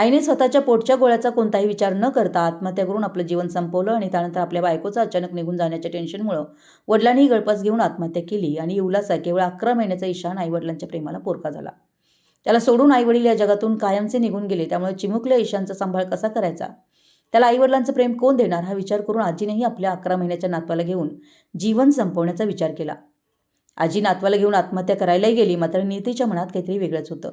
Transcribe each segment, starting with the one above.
आईने स्वतःच्या पोटच्या गोळ्याचा कोणताही विचार न करता आत्महत्या करून आपलं जीवन संपवलं आणि त्यानंतर आपल्या बायकोचं अचानक निघून जाण्याच्या टेन्शनमुळं वडिलांनी गळपास घेऊन आत्महत्या केली आणि युवलाचा केवळ अकरा महिन्याचा ईशान आईवडिलांच्या प्रेमाला पोरका झाला. त्याला सोडून आईवडील या जगातून कायमचे निघून गेले त्यामुळे चिमुकल्या ईशानचा सांभाळ कसा करायचा? त्याला आईवडिलांचं प्रेम कोण देणार हा विचार करून आजीनेही आपल्या अकरा महिन्याच्या नातवाला घेऊन जीवन संपवण्याचा विचार केला. आजी नातवाला घेऊन आत्महत्या करायलाही गेली मात्र नीतीच्या मनात काहीतरी वेगळंच होतं.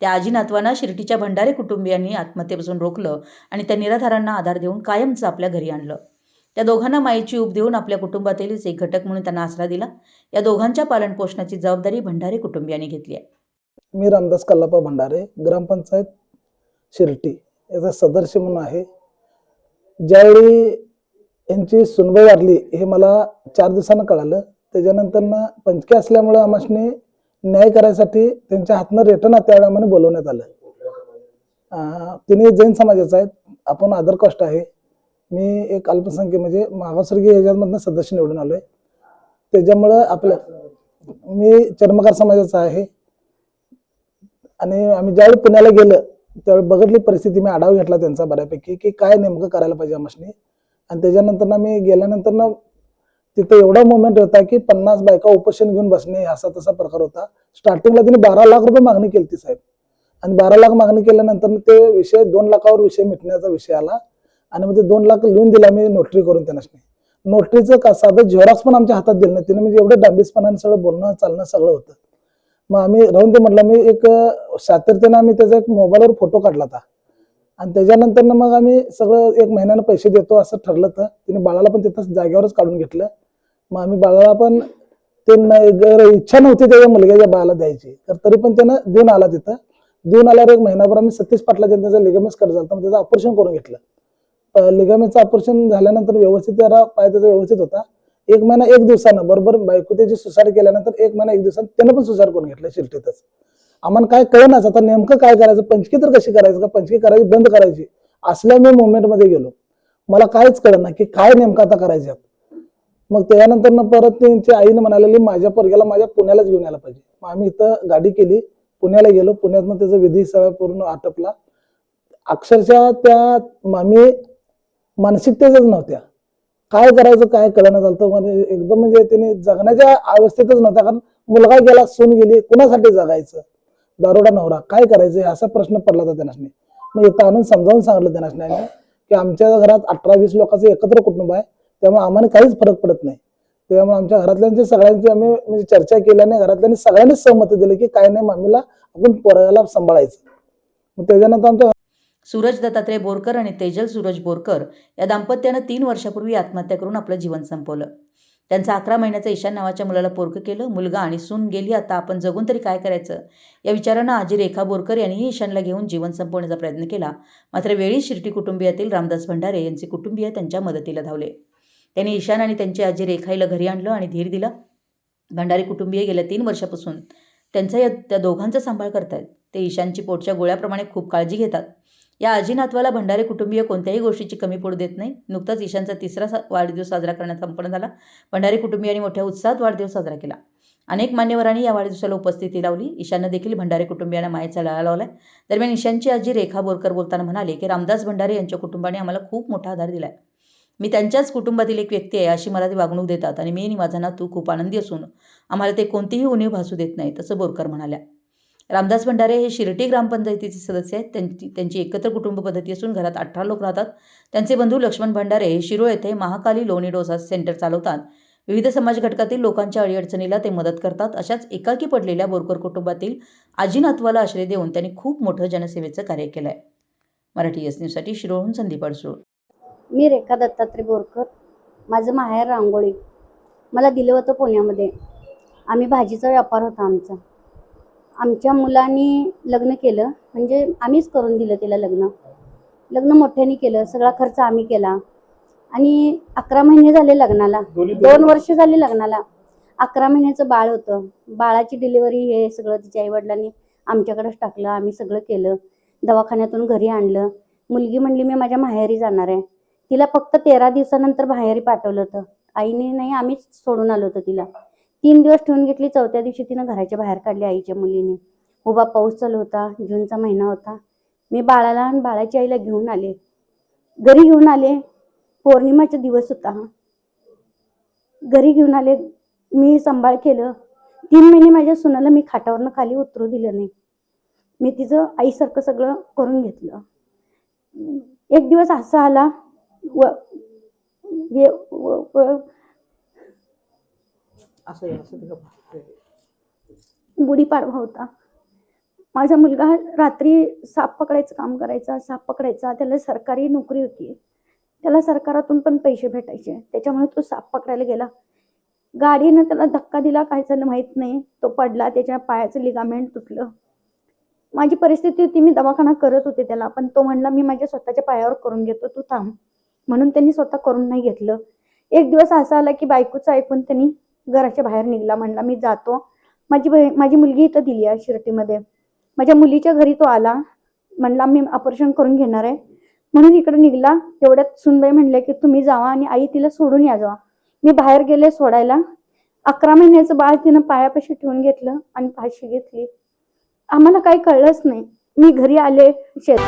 त्या आजी नातवांना शिर्टीच्या भंडारे कुटुंबियांनी आत्महत्येपासून रोखलं आणि त्या निराधारांना आधार देऊन कायमचं आपल्या घरी आणलं. त्या दोघांना माईची ऊब देऊन आपल्या कुटुंबातीलच एक घटक म्हणून त्यांना आसरा दिला. या दोघांच्या पालनपोषणाची जबाबदारी भंडारे कुटुंबियांनी घेतली आहे. मी रामदास कल्लापा भंडारे ग्रामपंचायत शिर्टी याचा सदस्य म्हणून आहे. ज्यावेळी यांची सुनबाई वाढली हे मला चार दिवसानं कळालं. त्याच्यानंतर ना पंचके असल्यामुळं आम्हासनी न्याय करायसाठी त्यांच्या हातनं रिटर्न त्यावेळी आम्हाला बोलवण्यात आलं. तिने जैन समाजाचा आहेत आपण आदर कष्ट आहे. मी एक अल्पसंख्य म्हणजे मागासवर्गीय ह्याच्यामधनं सदस्य निवडून आलो आहे त्याच्यामुळं आपलं मी चर्मकार समाजाचा आहे. आणि आम्ही ज्यावेळी पुण्याला गेलं त्यावेळी बघितली परिस्थिती मी आढावा घेतला त्यांचा बऱ्यापैकी की काय नेमकं करायला पाहिजे आमशनी आणि त्याच्यानंतर ना मी गेल्यानंतर ना तिथं एवढा मोमेंट होता की पन्नास बायका उपोषण घेऊन बसणे असा तसा प्रकार होता. स्टार्टिंगला तिने बारा लाख रुपये मागणी केली ती साहेब. आणि बारा लाख मागणी केल्यानंतर ते विषय दोन लाखावर विषय मिटण्याचा विषय आला. आणि मग ते दोन लाख लिहून दिला मी नोटरी करून त्यांना. नोटरीचं का साधं झेरॉक्स पण आमच्या हातात दिलं नाही. तिने म्हणजे एवढं डांबीसपणाने सगळं बोलणं चालणं सगळं होतं. मग आम्ही राहून ते म्हटलं मी एक अं, सातत्यानं आम्ही त्याचा एक मोबाईलवर फोटो काढला होता. आणि त्याच्यानंतर ना मग आम्ही सगळं एक महिन्यानं पैसे देतो असं ठरलं तर तिने बाळाला पण तिथं जागेवरच काढून घेतलं. मग आम्ही बाळाला पण ते न- इच्छा नव्हती त्याच्या मुलग्याच्या बाळाला द्यायची. तर तरी पण त्यानं देऊन आला तिथं. देऊन आल्यावर एक महिनाभर आम्ही सतीश पाटला त्याचा लिगमेंट्स कट झालं मग त्याचं ऑपरेशन करून घेतलं. लिगामेंटचं ऑपरेशन झाल्यानंतर व्यवस्थित त्याला पाय त्याचा व्यवस्थित होता. एक महिना एक दिवसानं बरोबर बायको त्याची सुसार केल्यानंतर एक महिना एक दिवसानं त्यानं पण सुसार करून घेतलं शिर्टीतच आम्हाला काय कळनाच आता नेमकं काय करायचं? पंचकी तर कशी करायचं का? पंचकी करायची बंद करायची. असल्या मी मुवमेंटमध्ये गेलो. मला काहीच कळना की काय नेमकं आता करायचं. मग त्यानंतर ना परत त्यांची आईने म्हणालेली माझ्या पोरग्याला माझ्या पुण्यालाच घेऊन यायला पाहिजे. मग आम्ही इथं गाडी केली पुण्याला गेलो. पुण्यातनं त्याचा विधी सगळा पूर्ण आटपला. अक्षरशः त्या आम्ही मानसिकतेच नव्हत्या. काय करायचं काय कळणं झालं म्हणजे एकदम म्हणजे त्याने जगण्याच्या अवस्थेतच नव्हत्या. कारण मुलगा गेला सून गेली कुणासाठी जगायचं? दारोडा नवरा काय करायचं? असा प्रश्न पडला होता त्यांना. मग इथं आणून समजावून सांगितलं त्यांना. की आमच्या घरात अठरा वीस लोकांचं एकत्र कुटुंब आहे. त्यामुळे आम्हाला काहीच फरक पडत नाही. त्यामुळे आमच्या घरातल्यांची सगळ्यांची आम्ही म्हणजे चर्चा केल्याने घरातल्यांनी सगळ्यांनीच सहमती दिली की काय नाही मामीला आपण पोराला सांभाळायचं. मग त्याच्यानंतर आमच्या सूरज दत्तात्रय बोरकर आणि तेजल सूरज बोरकर या दाम्पत्यानं तीन वर्षापूर्वी आत्महत्या करून आपलं जीवन संपवलं. त्यांचा अकरा महिन्याचा ईशान नावाच्या मुलाला पोरकं केलं. मुलगा आणि सून गेली. आता आपण जगून तरी काय करायचं? या विचारानं आजी रेखा बोरकर यांनीही ईशानला घेऊन जीवन संपवण्याचा प्रयत्न केला. मात्र वेळी शिर्टी कुटुंबियातील रामदास भंडारे यांचे कुटुंबीय त्यांच्या मदतीला धावले. त्यांनी ईशान आणि त्यांची आजी रेखाईला घरी आणलं आणि धीर दिला. भंडारी कुटुंबीय गेल्या तीन वर्षापासून त्यांचा या त्या दोघांचा सांभाळ करतायत. ते ईशानची पोटच्या गोळ्याप्रमाणे खूप काळजी घेतात. या आजी नातवाला भंडारे कुटुंबीय कोणत्याही गोष्टीची कमी पडू देत नाही. नुकताच ईशानचा तिसरा सा- वाढदिवस साजरा करण्यात संपन्न झाला. भंडारी कुटुंबियांनी मोठ्या उत्साहात वाढदिवस साजरा केला. अनेक मान्यवरांनी या वाढदिवसाला उपस्थिती लावली. ईशाननं देखील भंडारे कुटुंबियांना मायेचा लळा लावलाय. दरम्यान ईशानची आजी रेखा बोरकर बोलताना म्हणाले की रामदास भंडारे यांच्या कुटुंबाने आम्हाला खूप मोठा आधार दिला आहे मी त्यांच्याच कुटुंबातील एक व्यक्ती आहे अशी मला ते वागणूक देतात आणि मी आणि माझा नातू खूप आनंदी असून आम्हाला ते कोणतीही उणीव भासू देत नाही तसं बोरकर म्हणाल्या. रामदास भंडारे हे शिर्टी ग्रामपंचायतीचे सदस्य आहेत. त्यांची त्यांची एकत्र कुटुंब पद्धती असून घरात अठरा लोक राहतात. त्यांचे बंधू लक्ष्मण भंडारे हे शिरोळ येथे महाकाली लोणी डोसा सेंटर चालवतात. विविध समाज घटकातील लोकांच्या अडीअडचणीला ते मदत करतात. अशाच एकाकी पडलेल्या बोरकर कुटुंबातील आजी नातवाला आश्रय देऊन त्यांनी खूप मोठं जनसेवेचं कार्य केलं आहे मराठी एस न्यूजसाठी शिरोळहून संदीप अडसूळ. मी रेखा दत्तात्रय बोरकर. माझं माहेर रांगोळी. मला दिलं होतं पुण्यामध्ये. आम्ही भाजीचा व्यापार होता आमचा. आमच्या मुलांनी लग्न केलं. म्हणजे आम्हीच करून दिलं तिला लग्न. लग्न मोठ्याने केलं. सगळा खर्च आम्ही केला. आणि अकरा महिने झाले लग्नाला. दोन वर्ष झाले लग्नाला. अकरा महिन्याचं बाळ होतं. बाळाची डिलिव्हरी हे सगळं तिच्या आईवडिलांनी आमच्याकडेच टाकलं. आम्ही सगळं केलं. दवाखान्यातून घरी आणलं. मुलगी म्हणली मी माझ्या माहेरी जाणार आहे. तिला फक्त तेरा दिवसानंतर बाहेर पाठवलं होतं. आईने नाही आम्हीच सोडून आलो होतं तिला. तीन दिवस ठेवून घेतली चौथ्या दिवशी तिनं घराच्या बाहेर काढली आईच्या मुलीने. हो उभा पाऊस चालू होता जूनचा महिना होता. मी बाळाला आणि बाळाच्या आईला घेऊन आले. घरी घेऊन आले. पौर्णिमाचा दिवस होता. हा घरी घेऊन आले. मी सांभाळ केलं. तीन महिने माझ्या सुनाला मी खाटावरनं खाली उतरू दिलं नाही. मी तिचं आईसारखं सगळं करून घेतलं. एक दिवस असा आला. व हे व- व- असं असं गुढीपाडवा होता. माझा मुलगा रात्री साप पकडायचं काम करायचा साप पकडायचा. त्याला सरकारी नोकरी होती. त्याला सरकारातून पण पैसे भेटायचे. त्याच्यामुळे तो साप पकडायला गेला. गाडीनं त्याला धक्का दिला. काय झालं माहीत नाही. तो पडला. त्याच्या पायाचं लिगामेंट तुटलं. माझी परिस्थिती होती. मी दवाखाना करत होते त्याला. पण तो म्हणला मी माझ्या स्वतःच्या पायावर करून घेतो. तू थांब. म्हणून त्यांनी स्वतः करून नाही घेतलं. एक दिवस असा आला की बायकोचं ऐकून त्यांनी घराच्या बाहेर निघला. म्हणला मी जातो. माझी बहीण माझी मुलगी इथं दिली आहे शिर्टीमध्ये माझ्या मुलीच्या घरी तो आला. म्हणला मी ऑपरेशन करून घेणार आहे. म्हणून इकडे निघला. तेवढ्यात सुनबाई म्हणले की तुम्ही जावा आणि आई तिला सोडून या जावा. मी बाहेर गेले सोडायला. अकरा महिन्याचं बाळ तिनं पायापाशी ठेवून घेतलं आणि फाशी घेतली. आम्हाला काही कळलंच नाही. मी घरी आले शेत